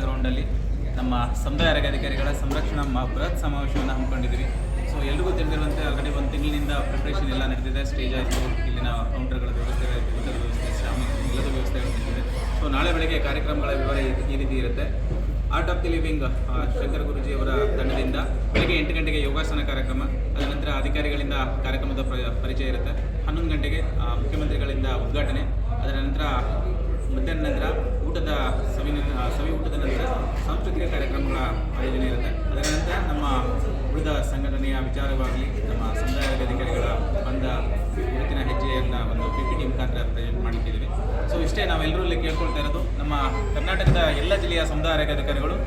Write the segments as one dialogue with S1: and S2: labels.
S1: ಗ್ರೌಂಡಲ್ಲಿ ನಮ್ಮ ಸಮುದಾಯ ಅಧಿಕಾರಿಗಳ ಸಂರಕ್ಷಣಾ ಬೃಹತ್ ಸಮಾವೇಶವನ್ನು ಹಮ್ಮಿಕೊಂಡಿದ್ದೀವಿ. ಸೊ ಎಲ್ರಿಗೂ ತಿಳಿದಿರುವಂತೆ ಆಲ್ರೆಡಿ ಒಂದು ತಿಂಗಳಿನಿಂದ ಪ್ರಿಪ್ರೇಷನ್ ಎಲ್ಲ ನಡೆದಿದೆ. ಸ್ಟೇಜ್ ಆಯಿತು ಇಲ್ಲಿನ ಕೌಂಟರ್ಗಳ ವ್ಯವಸ್ಥೆ ಊಟದ ವ್ಯವಸ್ಥೆ ಎಲ್ಲದ ವ್ಯವಸ್ಥೆಗಳು ನಡೆದಿದೆ. ಸೊ ನಾಳೆ ಬೆಳಗ್ಗೆ ಕಾರ್ಯಕ್ರಮಗಳ ವಿವರ ಈ- ರೀತಿ ಇರುತ್ತೆ. Art of the living Shankar Guruji ಅವರ ತಂಡದಿಂದ ಬೆಳಗ್ಗೆ ಎಂಟು ಗಂಟೆಗೆ ಯೋಗಾಸನ ಕಾರ್ಯಕ್ರಮ ಅದರ ನಂತರ ಅಧಿಕಾರಿಗಳಿಂದ ಕಾರ್ಯಕ್ರಮದ ಪ್ರ- ಪರಿಚಯ ಇರುತ್ತೆ. ಹನ್ನೊಂದು ಗಂಟೆಗೆ ಮುಖ್ಯಮಂತ್ರಿಗಳಿಂದ ಉದ್ಘಾಟನೆ, ಅದರ ನಂತರ ಮಧ್ಯಾಹ್ನ ನಂತರ ಊಟದ ಸವಿ ಸವಿ ಊಟದ ನಂತರ ಸಾಂಸ್ಕೃತಿಕ ಕಾರ್ಯಕ್ರಮಗಳ ಆಯೋಜನೆ ಇರುತ್ತೆ. ಅದರ ನಂತರ ನಮ್ಮ ಉಳಿದ ಸಂಘಟನೆಯ ವಿಚಾರವಾಗಿ ನಮ್ಮ ಸಮುದಾಯದ ಅಧಿಕಾರಿಗಳ ಬಂದ ಇವತ್ತಿನ ಹೆಜ್ಜೆಯನ್ನು ಒಂದು ಪಿ ಪಿ ಟಿ ಮುಖಾಂತರ ಪ್ರೆಸೆಂಟ್ ಮಾಡಿಟ್ಟಿದ್ದೀವಿ. ಸೊ ಇಷ್ಟೇ ನಾವೆಲ್ಲರೂ ಇಲ್ಲಿ ಕೇಳ್ಕೊಳ್ತಾ ಇರೋದು, ನಮ್ಮ ಕರ್ನಾಟಕದ ಎಲ್ಲ ಜಿಲ್ಲೆಯ ಸಮುದಾಯ ಅಧಿಕಾರಿಗಳು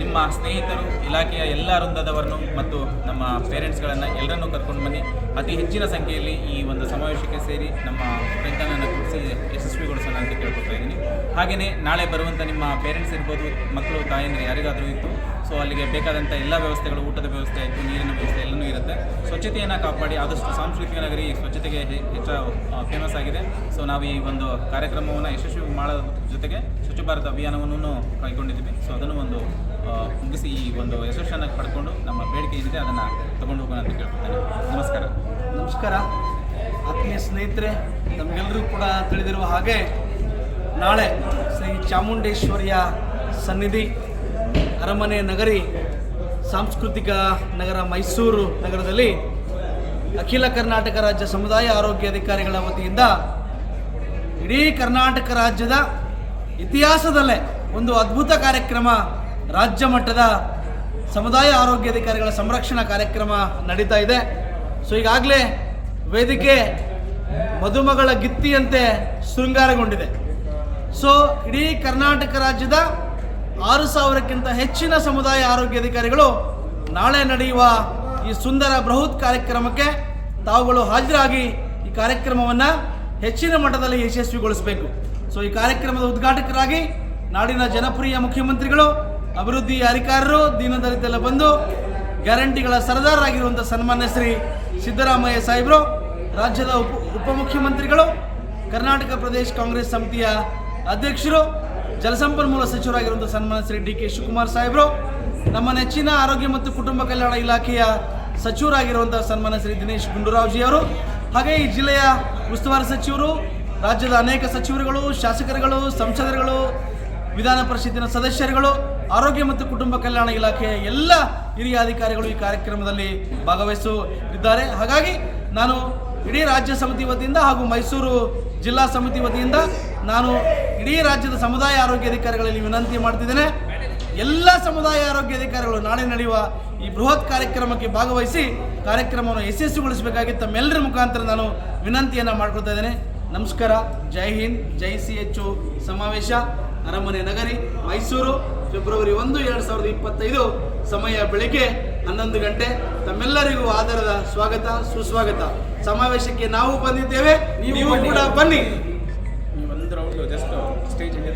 S1: ನಿಮ್ಮ ಸ್ನೇಹಿತರು, ಇಲಾಖೆಯ ಎಲ್ಲ ವೃಂದದವರನ್ನು ಮತ್ತು ನಮ್ಮ ಪೇರೆಂಟ್ಸ್ಗಳನ್ನು ಎಲ್ಲರನ್ನೂ ಕರ್ಕೊಂಡು ಬನ್ನಿ. ಅತಿ ಹೆಚ್ಚಿನ ಸಂಖ್ಯೆಯಲ್ಲಿ ಈ ಒಂದು ಸಮಾವೇಶಕ್ಕೆ ಸೇರಿ ನಮ್ಮ ಪ್ರಯತ್ನವನ್ನು ಕೂಡಿಸಿ ಯಶಸ್ವಿಗೊಳಿಸೋಣ ಅಂತ ಕೇಳ್ಕೊಳ್ತಾ ಇದ್ದೀನಿ. ಹಾಗೆಯೇ ನಾಳೆ ಬರುವಂಥ ನಿಮ್ಮ ಪೇರೆಂಟ್ಸ್ ಇರ್ಬೋದು, ಮಕ್ಕಳು, ತಾಯಂದಿರು ಯಾರಿಗಾದರೂ ಇತ್ತು. ಸೊ ಅಲ್ಲಿಗೆ ಬೇಕಾದಂಥ ಎಲ್ಲ ವ್ಯವಸ್ಥೆಗಳು, ಊಟದ ವ್ಯವಸ್ಥೆ ಆಯಿತು, ನೀರಿನ ವ್ಯವಸ್ಥೆ ಎಲ್ಲನೂ ಇರುತ್ತೆ. ಸ್ವಚ್ಛತೆಯನ್ನು ಕಾಪಾಡಿ ಆದಷ್ಟು ಸಾಂಸ್ಕೃತಿಕ ನಗರಿ ಸ್ವಚ್ಛತೆಗೆ ಹೆಚ್ಚು ಹೆಚ್ಚ ಫೇಮಸ್ ಆಗಿದೆ. ಸೊ ನಾವು ಈ ಒಂದು ಕಾರ್ಯಕ್ರಮವನ್ನು ಯಶಸ್ವಿ ಮಾಡೋದ್ರ ಜೊತೆಗೆ ಸ್ವಚ್ಛ ಭಾರತ ಅಭಿಯಾನವನ್ನು ಕೈಗೊಂಡಿದ್ದೀವಿ. ಸೊ ಅದನ್ನು ಒಂದು ಮುಗಿಸಿ ಈ ಒಂದು ಯಶಸ್ಸನ್ನು ಪಡ್ಕೊಂಡು ನಮ್ಮ ಬೇಡಿಕೆ ಏನಿದೆ ಅದನ್ನು ತಗೊಂಡು ಹೋಗೋಣ ಅಂತ ಕೇಳ್ಕೊಳ್ತೇನೆ. ನಮಸ್ಕಾರ.
S2: ನಮಸ್ಕಾರ. ಆತ್ಮೀಯ ಸ್ನೇಹಿತರೆ ನಮಗೆಲ್ಲರೂ ಕೂಡ ತಿಳಿದಿರುವ ಹಾಗೆ ನಾಳೆ ಶ್ರೀ ಚಾಮುಂಡೇಶ್ವರಿಯ ಸನ್ನಿಧಿ ಅರಮನೆ ನಗರಿ, ಸಾಂಸ್ಕೃತಿಕ ನಗರ ಮೈಸೂರು ನಗರದಲ್ಲಿ ಅಖಿಲ ಕರ್ನಾಟಕ ರಾಜ್ಯ ಸಮುದಾಯ ಆರೋಗ್ಯ ಅಧಿಕಾರಿಗಳ ವತಿಯಿಂದ ಇಡೀ ಕರ್ನಾಟಕ ರಾಜ್ಯದ ಇತಿಹಾಸದಲ್ಲೇ ಒಂದು ಅದ್ಭುತ ಕಾರ್ಯಕ್ರಮ ರಾಜ್ಯ ಮಟ್ಟದ ಸಮುದಾಯ ಆರೋಗ್ಯ ಅಧಿಕಾರಿಗಳ ಸಂರಕ್ಷಣಾ ಕಾರ್ಯಕ್ರಮ ನಡೀತಾ ಇದೆ. ಸೊ ಈಗಾಗಲೇ ವೇದಿಕೆ ಮದುಮಗಳ ಗಿತ್ತಿಯಂತೆ ಶೃಂಗಾರಗೊಂಡಿದೆ. ಸೊ ಇಡೀ ಕರ್ನಾಟಕ ರಾಜ್ಯದ ಆರು ಸಾವಿರಕ್ಕಿಂತ ಹೆಚ್ಚಿನ ಸಮುದಾಯ ಆರೋಗ್ಯ ಅಧಿಕಾರಿಗಳು ನಾಳೆ ನಡೆಯುವ ಈ ಸುಂದರ ಬೃಹತ್ ಕಾರ್ಯಕ್ರಮಕ್ಕೆ ತಾವುಗಳು ಹಾಜರಾಗಿ ಈ ಕಾರ್ಯಕ್ರಮವನ್ನು ಹೆಚ್ಚಿನ ಮಟ್ಟದಲ್ಲಿ ಯಶಸ್ವಿಗೊಳಿಸಬೇಕು. ಸೊ ಈ ಕಾರ್ಯಕ್ರಮದ ಉದ್ಘಾಟಕರಾಗಿ ನಾಡಿನ ಜನಪ್ರಿಯ ಮುಖ್ಯಮಂತ್ರಿಗಳು, ಅಭಿವೃದ್ಧಿ ಅಧಿಕಾರರು ದೀನದಲಿತೆಲ್ಲ ಬಂದು ಗ್ಯಾರಂಟಿಗಳ ಸರದಾರರಾಗಿರುವಂಥ ಸನ್ಮಾನ್ಯ ಶ್ರೀ ಸಿದ್ದರಾಮಯ್ಯ ಸಾಹೇಬರು, ರಾಜ್ಯದ ಉಪ ಉಪಮುಖ್ಯಮಂತ್ರಿಗಳು ಕರ್ನಾಟಕ ಪ್ರದೇಶ ಕಾಂಗ್ರೆಸ್ ಸಮಿತಿಯ ಅಧ್ಯಕ್ಷರು ಜಲಸಂಪನ್ಮೂಲ ಸಚಿವರಾಗಿರುವಂಥ ಸನ್ಮಾನ್ಯ ಶ್ರೀ ಡಿ ಕೆ ಶಿವಕುಮಾರ್ ಸಾಹೇಬರು, ನಮ್ಮ ನೆಚ್ಚಿನ ಆರೋಗ್ಯ ಮತ್ತು ಕುಟುಂಬ ಕಲ್ಯಾಣ ಇಲಾಖೆಯ ಸಚಿವರಾಗಿರುವಂಥ ಸನ್ಮಾನ್ಯ ಶ್ರೀ ದಿನೇಶ್ ಗುಂಡೂರಾವ್ಜಿ ಅವರು ಹಾಗೆ ಈ ಜಿಲ್ಲೆಯ ಉಸ್ತುವಾರಿ ಸಚಿವರು, ರಾಜ್ಯದ ಅನೇಕ ಸಚಿವರುಗಳು, ಶಾಸಕರುಗಳು, ಸಂಸದರುಗಳು ವಿಧಾನ ಪರಿಷತ್ತಿನ ಸದಸ್ಯರುಗಳು, ಆರೋಗ್ಯ ಮತ್ತು ಕುಟುಂಬ ಕಲ್ಯಾಣ ಇಲಾಖೆಯ ಎಲ್ಲ ಹಿರಿಯ ಅಧಿಕಾರಿಗಳು ಈ ಕಾರ್ಯಕ್ರಮದಲ್ಲಿ ಭಾಗವಹಿಸಲಿದ್ದಾರೆ ಹಾಗಾಗಿ ನಾನು ಇಡೀ ರಾಜ್ಯ ಸಮಿತಿ ವತಿಯಿಂದ ಹಾಗೂ ಮೈಸೂರು ಜಿಲ್ಲಾ ಸಮಿತಿ ವತಿಯಿಂದ ನಾನು ಇಡೀ ರಾಜ್ಯದ ಸಮುದಾಯ ಆರೋಗ್ಯ ಅಧಿಕಾರಿಗಳಲ್ಲಿ ವಿನಂತಿ ಮಾಡ್ತಿದ್ದೇನೆ. ಎಲ್ಲ ಸಮುದಾಯ ಆರೋಗ್ಯ ಅಧಿಕಾರಿಗಳು ನಾಳೆ ನಡೆಯುವ ಈ ಬೃಹತ್ ಕಾರ್ಯಕ್ರಮಕ್ಕೆ ಭಾಗವಹಿಸಿ ಕಾರ್ಯಕ್ರಮವನ್ನು ಯಶಸ್ವಿಗೊಳಿಸಬೇಕಾಗಿ ತಮ್ಮೆಲ್ಲರ ಮುಖಾಂತರ ನಾನು ವಿನಂತಿಯನ್ನು ಮಾಡ್ಕೊಳ್ತಾ ಇದ್ದೇನೆ. ನಮಸ್ಕಾರ. ಜೈ ಹಿಂದ್. ಜೈ ಸಿ ಎಚ್ ಸಮಾವೇಶ. ಅರಮನೆ ನಗರಿ ಮೈಸೂರು ಫೆಬ್ರವರಿ ಒಂದು ಎರಡು ಸಾವಿರದ ಇಪ್ಪತ್ತೈದು ಸಮಯ ಬೆಳಿಗ್ಗೆ ಹನ್ನೊಂದು ಗಂಟೆ. ತಮ್ಮೆಲ್ಲರಿಗೂ ಆಧಾರದ ಸ್ವಾಗತ ಸುಸ್ವಾಗತ. ಸಮಾವೇಶಕ್ಕೆ ನಾವು ಬಂದಿದ್ದೇವೆ ನೀವು ಕೂಡ ಬನ್ನಿ.
S1: ನೀವು ಒಂದು ರೌಂಡ್ ಜಸ್ಟ್ ಸ್ಟೇಜ್ ಇದೆ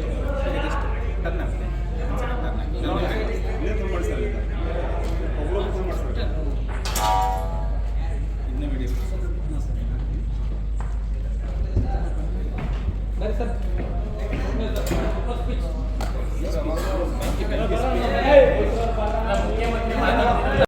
S1: Thank
S2: you.